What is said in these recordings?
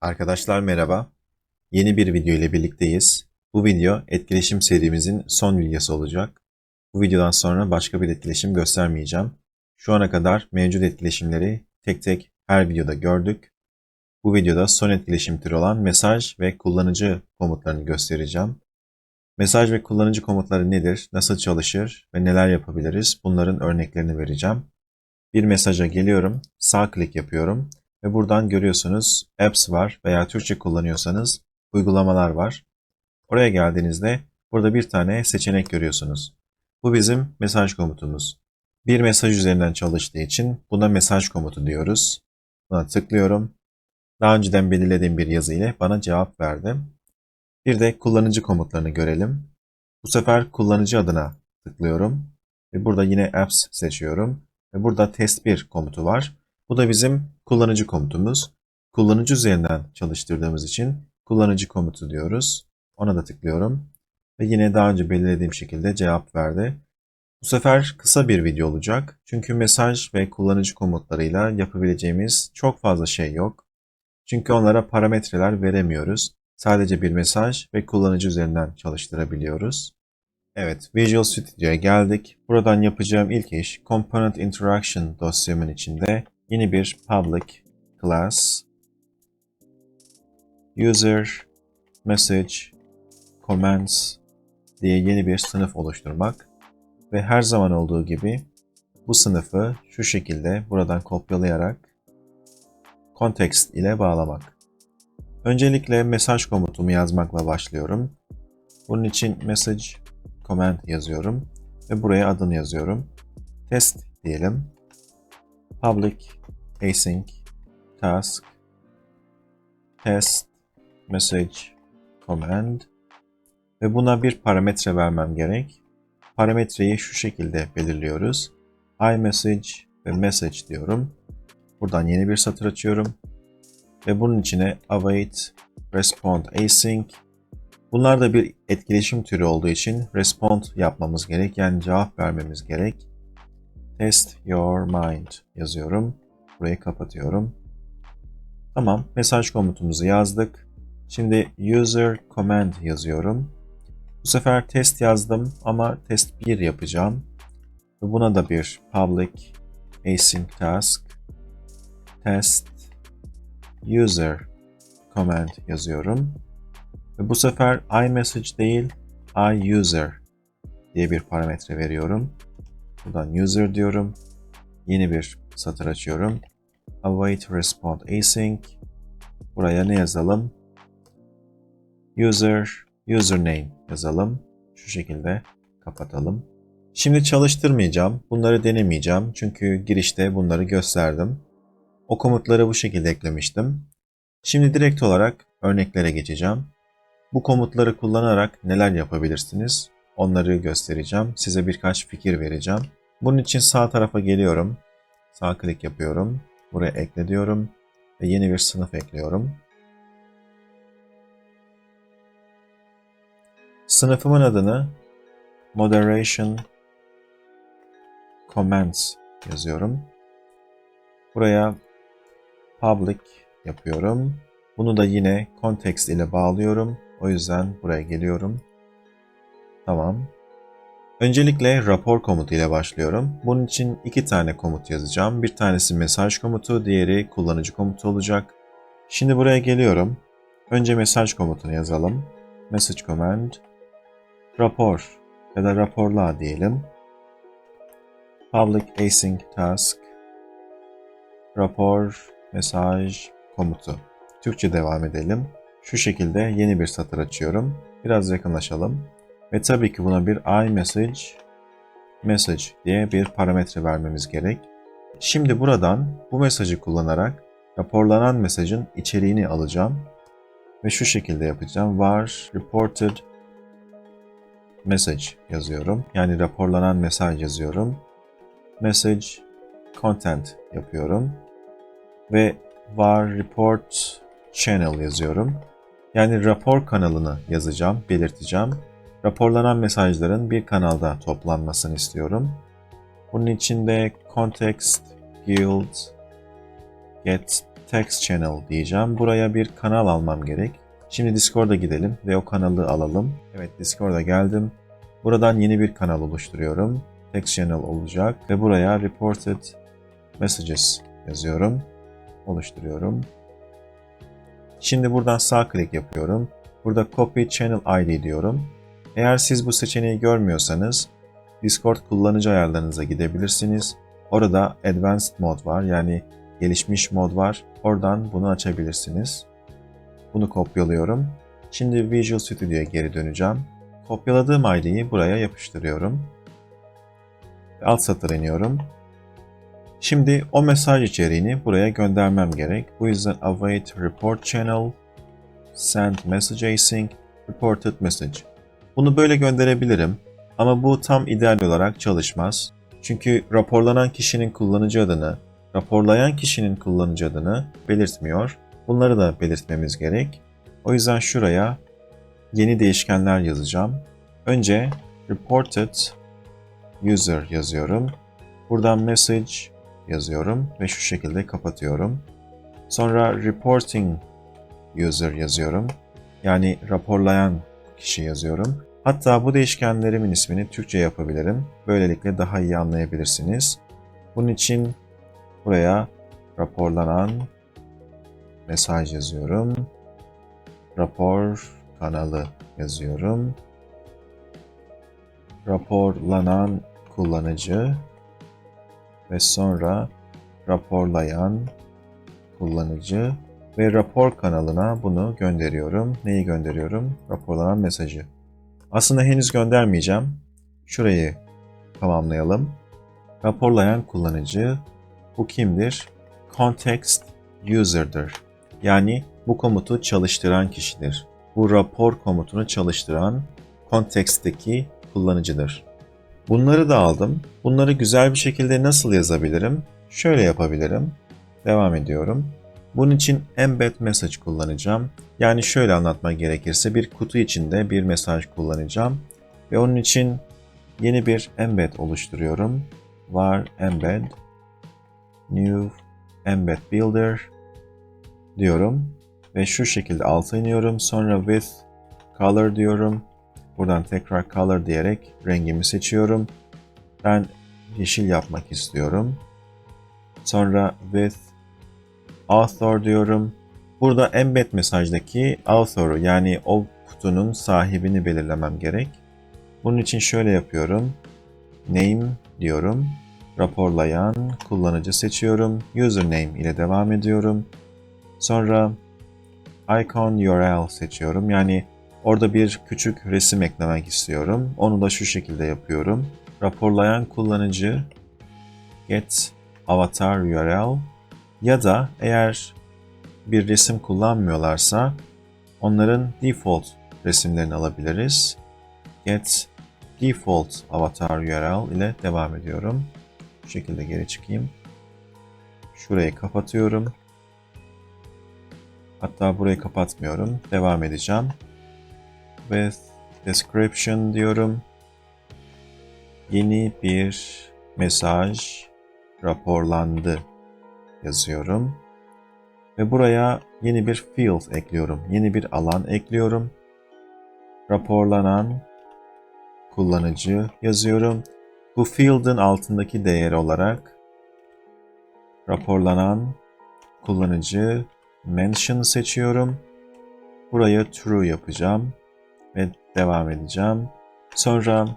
Arkadaşlar merhaba. Yeni bir video ile birlikteyiz. Bu video etkileşim serimizin son videosu olacak. Bu videodan sonra başka bir etkileşim göstermeyeceğim. Şu ana kadar mevcut etkileşimleri tek tek her videoda gördük. Bu videoda son etkileşim türü olan mesaj ve kullanıcı komutlarını göstereceğim. Mesaj ve kullanıcı komutları nedir, nasıl çalışır ve neler yapabiliriz bunların örneklerini vereceğim. Bir mesaja geliyorum, sağ klik yapıyorum ve buradan görüyorsunuz apps var veya Türkçe kullanıyorsanız uygulamalar var. Oraya geldiğinizde burada bir tane seçenek görüyorsunuz. Bu bizim mesaj komutumuz. Bir mesaj üzerinden çalıştığı için buna mesaj komutu diyoruz. Buna tıklıyorum. Daha önceden belirlediğim bir yazı ile bana cevap verdi. Bir de kullanıcı komutlarını görelim. Bu sefer kullanıcı adına tıklıyorum ve burada yine apps seçiyorum ve burada test 1 komutu var. Bu da bizim kullanıcı komutumuz. Kullanıcı üzerinden çalıştırdığımız için kullanıcı komutu diyoruz. Ona da tıklıyorum. Ve yine daha önce belirlediğim şekilde cevap verdi. Bu sefer kısa bir video olacak. Çünkü mesaj ve kullanıcı komutlarıyla yapabileceğimiz çok fazla şey yok. Çünkü onlara parametreler veremiyoruz. Sadece bir mesaj ve kullanıcı üzerinden çalıştırabiliyoruz. Evet, Visual Studio'ya geldik. Buradan yapacağım ilk iş Component Interaction dosyamın içinde yeni bir public class user message comments diye yeni bir sınıf oluşturmak ve her zaman olduğu gibi bu sınıfı şu şekilde buradan kopyalayarak context ile bağlamak. Öncelikle mesaj komutumu yazmakla başlıyorum. Bunun için message comment yazıyorum ve buraya adını yazıyorum. Test diyelim. Public async task test message command ve buna bir parametre vermem gerek. Parametreyi şu şekilde belirliyoruz. iMessage ve message diyorum. Buradan yeni bir satır açıyorum. Ve bunun içine await respond async Bunlar da bir etkileşim türü olduğu için respond yapmamız gerek. Yani cevap vermemiz gerek. Test your mind yazıyorum. Burayı kapatıyorum. Tamam. Mesaj komutumuzu yazdık. Şimdi user command yazıyorum. Bu sefer test yazdım ama test 1 yapacağım. Buna da bir public async task test user command yazıyorum. Ve bu sefer iMessage değil iUser diye bir parametre veriyorum. Buradan user diyorum. Yeni bir satır açıyorum. Await respond async. Buraya ne yazalım? User, username yazalım. Şu şekilde kapatalım. Şimdi çalıştırmayacağım. Bunları denemeyeceğim. Çünkü girişte bunları gösterdim. O komutları bu şekilde eklemiştim. Şimdi direkt olarak örneklere geçeceğim. Bu komutları kullanarak neler yapabilirsiniz? Onları göstereceğim. Size birkaç fikir vereceğim. Bunun için sağ tarafa geliyorum. Sağ klik yapıyorum. Buraya ekle diyorum. Ve yeni bir sınıf ekliyorum. Sınıfımın adını Moderation Comments yazıyorum. Buraya Public yapıyorum. Bunu da yine context ile bağlıyorum. O yüzden buraya geliyorum. Tamam. Öncelikle rapor komutu ile başlıyorum. Bunun için iki tane komut yazacağım. Bir tanesi mesaj komutu, diğeri kullanıcı komutu olacak. Şimdi buraya geliyorum. Önce mesaj komutunu yazalım. Message command rapor ya da raporla diyelim. Public async task rapor mesaj komutu. Türkçe devam edelim. Şu şekilde yeni bir satır açıyorum. Biraz yakınlaşalım. Ve tabii ki buna bir iMessage message diye bir parametre vermemiz gerek. Şimdi buradan bu mesajı kullanarak raporlanan mesajın içeriğini alacağım. Ve şu şekilde yapacağım. var reported message yazıyorum. Yani raporlanan mesaj yazıyorum. Message content yapıyorum. Ve var report channel yazıyorum. Yani rapor kanalını yazacağım, belirteceğim. Raporlanan mesajların bir kanalda toplanmasını istiyorum. Bunun için de context guild get text channel diyeceğim. Buraya bir kanal almam gerek. Şimdi Discord'a gidelim ve o kanalı alalım. Evet Discord'a geldim. Buradan yeni bir kanal oluşturuyorum. Text channel olacak ve buraya reported messages yazıyorum. Oluşturuyorum. Şimdi buradan sağ klik yapıyorum. Burada copy channel ID diyorum. Eğer siz bu seçeneği görmüyorsanız Discord kullanıcı ayarlarınıza gidebilirsiniz. Orada advanced mod var yani gelişmiş mod var. Oradan bunu açabilirsiniz. Bunu kopyalıyorum. Şimdi Visual Studio'ya geri döneceğim. Kopyaladığım ID'yi buraya yapıştırıyorum. Alt satıra iniyorum. Şimdi o mesaj içeriğini buraya göndermem gerek. Bu yüzden await report channel, send message async, reported message. Bunu böyle gönderebilirim ama bu tam ideal olarak çalışmaz. Çünkü raporlanan kişinin kullanıcı adını, raporlayan kişinin kullanıcı adını belirtmiyor. Bunları da belirtmemiz gerek. O yüzden şuraya yeni değişkenler yazacağım. Önce reported user yazıyorum. Buradan message yazıyorum ve şu şekilde kapatıyorum. Sonra reporting user yazıyorum. Yani raporlayan kişi yazıyorum. Hatta bu değişkenlerimin ismini Türkçe yapabilirim. Böylelikle daha iyi anlayabilirsiniz. Bunun için buraya raporlanan mesaj yazıyorum. Rapor kanalı yazıyorum. Raporlanan kullanıcı ve sonra raporlayan kullanıcı ve rapor kanalına bunu gönderiyorum. Neyi gönderiyorum? Raporlanan mesajı. Aslında henüz göndermeyeceğim. Şurayı tamamlayalım. Raporlayan kullanıcı bu kimdir? Context user'dır. Yani bu komutu çalıştıran kişidir. Bu rapor komutunu çalıştıran konteksteki kullanıcıdır. Bunları da aldım. Bunları güzel bir şekilde nasıl yazabilirim? Şöyle yapabilirim. Devam ediyorum. Bunun için embed message kullanacağım. Yani şöyle anlatmak gerekirse bir kutu içinde bir mesaj kullanacağım. Ve onun için yeni bir embed oluşturuyorum. Var embed new embed builder diyorum. Ve şu şekilde alta iniyorum. Sonra with color diyorum. Buradan tekrar color diyerek rengimi seçiyorum. Ben yeşil yapmak istiyorum. Sonra with author diyorum. Burada embed mesajdaki author'u yani o kutunun sahibini belirlemem gerek. Bunun için şöyle yapıyorum. Name diyorum. Raporlayan kullanıcı seçiyorum. Username ile devam ediyorum. Sonra icon URL seçiyorum. Yani orada bir küçük resim eklemek istiyorum. Onu da şu şekilde yapıyorum. Raporlayan kullanıcı get avatar URL ya da eğer bir resim kullanmıyorlarsa onların default resimlerini alabiliriz. Get default avatar URL ile devam ediyorum. Bu şekilde geri çıkayım. Şurayı kapatıyorum. Hatta burayı kapatmıyorum. Devam edeceğim. With description diyorum. Yeni bir mesaj raporlandı yazıyorum. Ve buraya yeni bir field ekliyorum. Yeni bir alan ekliyorum. Raporlanan kullanıcı yazıyorum. Bu field'ın altındaki değer olarak raporlanan kullanıcı mention seçiyorum. Buraya true yapacağım ve devam edeceğim. Sonra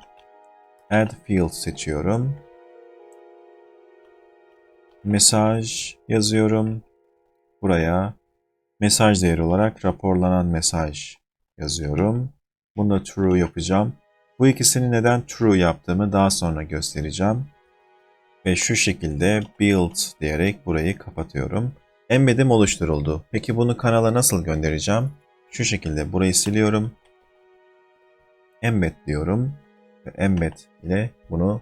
add field seçiyorum. Mesaj yazıyorum. Buraya mesaj değeri olarak raporlanan mesaj yazıyorum. Bunu da true yapacağım. Bu ikisini neden true yaptığımı daha sonra göstereceğim. Ve şu şekilde build diyerek burayı kapatıyorum. Embed'im oluşturuldu. Peki bunu kanala nasıl göndereceğim? Şu şekilde burayı siliyorum. Embed diyorum. Ve embed ile bunu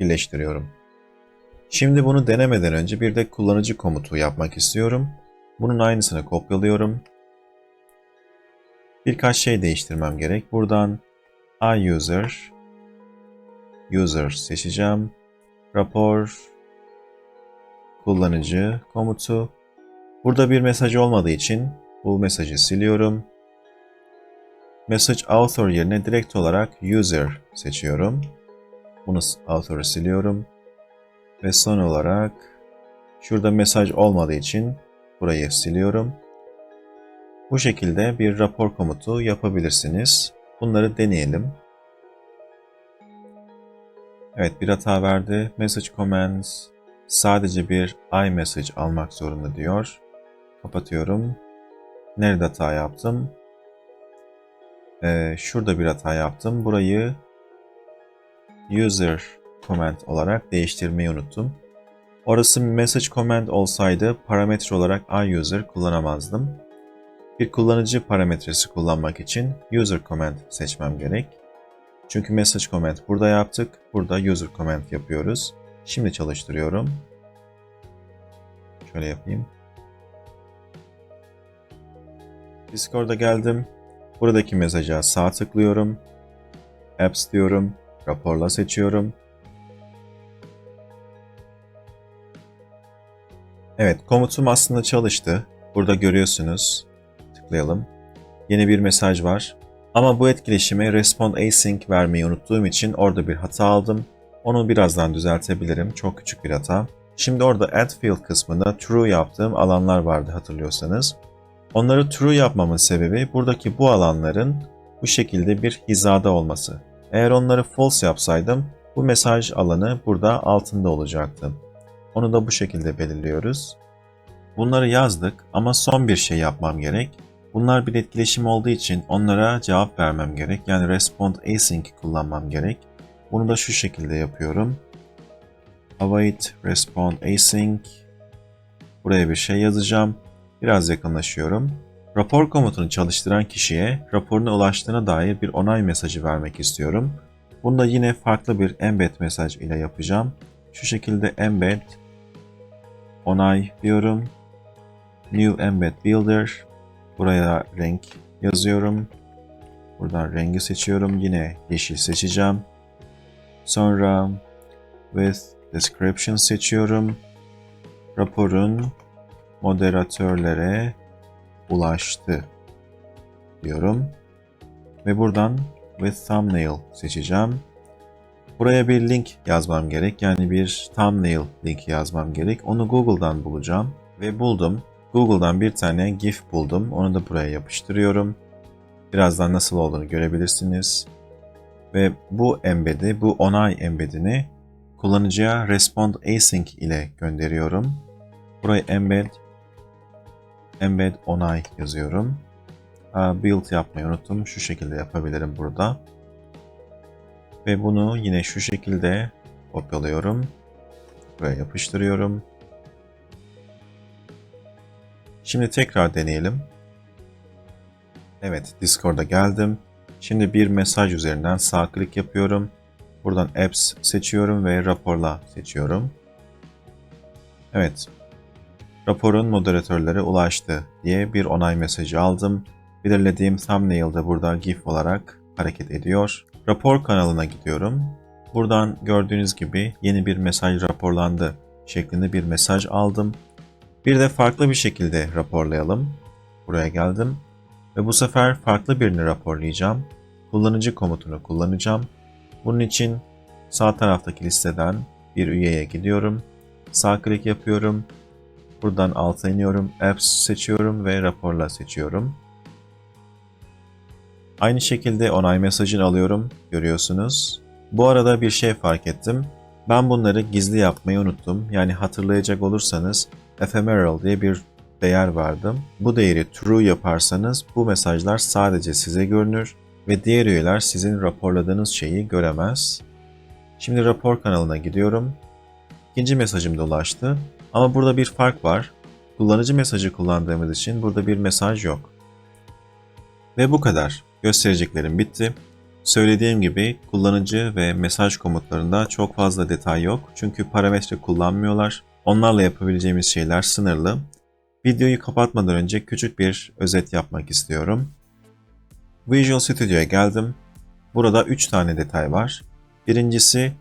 birleştiriyorum. Şimdi bunu denemeden önce bir de kullanıcı komutu yapmak istiyorum. Bunun aynısını kopyalıyorum. Birkaç şey değiştirmem gerek. Buradan iUser user seçeceğim. Rapor kullanıcı komutu. Burada bir mesaj olmadığı için bu mesajı siliyorum. Message author yerine direkt olarak user seçiyorum. Bunu author'ı siliyorum. Ve son olarak şurada mesaj olmadığı için burayı siliyorum. Bu şekilde bir rapor komutu yapabilirsiniz. Bunları deneyelim. Evet bir hata verdi. Message commands sadece bir iMessage almak zorunda diyor. Kapatıyorum. Nerede hata yaptım? Ee, şurada bir hata yaptım. Burayı user command olarak değiştirmeyi unuttum. Orası message command olsaydı parametre olarak iUser kullanamazdım. Bir kullanıcı parametresi kullanmak için user command seçmem gerek. Çünkü message command burada yaptık. Burada user command yapıyoruz. Şimdi çalıştırıyorum. Şöyle yapayım. Discord'a geldim. Buradaki mesaja sağ tıklıyorum. Apps diyorum. Raporla seçiyorum. Evet, komutum aslında çalıştı. Burada görüyorsunuz. Tıklayalım. Yeni bir mesaj var. Ama bu etkileşime respond async vermeyi unuttuğum için orada bir hata aldım. Onu birazdan düzeltebilirim. Çok küçük bir hata. Şimdi orada add field kısmında true yaptığım alanlar vardı hatırlıyorsanız. Onları true yapmamın sebebi buradaki bu alanların bu şekilde bir hizada olması. Eğer onları false yapsaydım bu mesaj alanı burada altında olacaktı. Onu da bu şekilde belirliyoruz. Bunları yazdık ama son bir şey yapmam gerek. Bunlar bir etkileşim olduğu için onlara cevap vermem gerek. Yani respond async kullanmam gerek. Bunu da şu şekilde yapıyorum. Await respond async. Buraya bir şey yazacağım. Biraz yakınlaşıyorum. Rapor komutunu çalıştıran kişiye raporuna ulaştığına dair bir onay mesajı vermek istiyorum. Bunu da yine farklı bir embed mesaj ile yapacağım. Şu şekilde embed onay diyorum. New embed builder. Buraya renk yazıyorum. Buradan rengi seçiyorum. Yine yeşil seçeceğim. Sonra with description seçiyorum. Raporun moderatörlere ulaştı diyorum. Ve buradan with thumbnail seçeceğim. Buraya bir link yazmam gerek. Yani bir thumbnail link yazmam gerek. Onu Google'dan bulacağım. Ve buldum. Google'dan bir tane GIF buldum. Onu da buraya yapıştırıyorum. Birazdan nasıl olduğunu görebilirsiniz. Ve bu embedi, bu onay embedini kullanıcıya respond async ile gönderiyorum. Buraya embed embed onay yazıyorum. Build yapmayı unuttum. Şu şekilde yapabilirim burada. Ve bunu yine şu şekilde kopyalıyorum. Buraya yapıştırıyorum. Şimdi tekrar deneyelim. Evet, Discord'a geldim. Şimdi bir mesaj üzerinden sağ klik yapıyorum. Buradan Apps seçiyorum ve Raporla seçiyorum. Evet, raporun moderatörlere ulaştı diye bir onay mesajı aldım. Belirlediğim thumbnail de burada GIF olarak hareket ediyor. Rapor kanalına gidiyorum. Buradan gördüğünüz gibi yeni bir mesaj raporlandı şeklinde bir mesaj aldım. Bir de farklı bir şekilde raporlayalım. Buraya geldim ve bu sefer farklı birini raporlayacağım. Kullanıcı komutunu kullanacağım. Bunun için sağ taraftaki listeden bir üyeye gidiyorum. Sağ klik yapıyorum. Buradan alta iniyorum. Apps seçiyorum ve raporla seçiyorum. Aynı şekilde onay mesajını alıyorum. Görüyorsunuz. Bu arada bir şey fark ettim. Ben bunları gizli yapmayı unuttum. Yani hatırlayacak olursanız ephemeral diye bir değer vardı. Bu değeri true yaparsanız bu mesajlar sadece size görünür ve diğer üyeler sizin raporladığınız şeyi göremez. Şimdi rapor kanalına gidiyorum. İkinci mesajım da ulaştı. Ama burada bir fark var. Kullanıcı mesajı kullandığımız için burada bir mesaj yok. Ve bu kadar. Göstereceklerim bitti. Söylediğim gibi kullanıcı ve mesaj komutlarında çok fazla detay yok. Çünkü parametre kullanmıyorlar. Onlarla yapabileceğimiz şeyler sınırlı. Videoyu kapatmadan önce küçük bir özet yapmak istiyorum. Visual Studio'ya geldim. Burada 3 tane detay var. Birincisi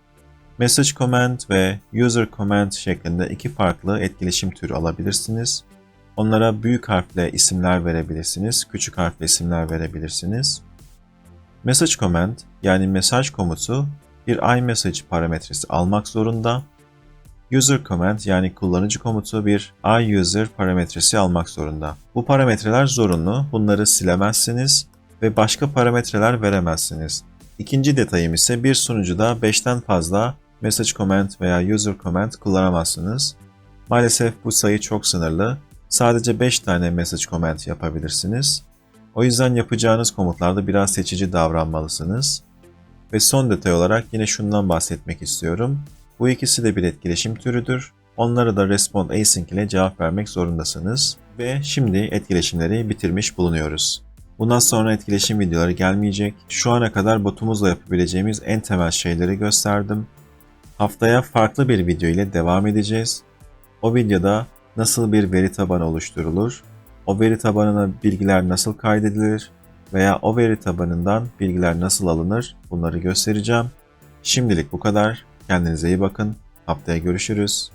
Message Command ve User Command şeklinde iki farklı etkileşim türü alabilirsiniz. Onlara büyük harfle isimler verebilirsiniz, küçük harfle isimler verebilirsiniz. Message command yani mesaj komutu bir iMessage parametresi almak zorunda. User command yani kullanıcı komutu bir iUser parametresi almak zorunda. Bu parametreler zorunlu. Bunları silemezsiniz ve başka parametreler veremezsiniz. İkinci detayım ise bir sunucuda 5'ten fazla message command veya user command kullanamazsınız. Maalesef bu sayı çok sınırlı. Sadece 5 tane message command yapabilirsiniz. O yüzden yapacağınız komutlarda biraz seçici davranmalısınız. Ve son detay olarak yine şundan bahsetmek istiyorum. Bu ikisi de bir etkileşim türüdür. Onlara da respond async ile cevap vermek zorundasınız. Ve şimdi etkileşimleri bitirmiş bulunuyoruz. Bundan sonra etkileşim videoları gelmeyecek. Şu ana kadar botumuzla yapabileceğimiz en temel şeyleri gösterdim. Haftaya farklı bir video ile devam edeceğiz. O videoda nasıl bir veri tabanı oluşturulur, o veri tabanına bilgiler nasıl kaydedilir veya o veri tabanından bilgiler nasıl alınır bunları göstereceğim. Şimdilik bu kadar. Kendinize iyi bakın. Haftaya görüşürüz.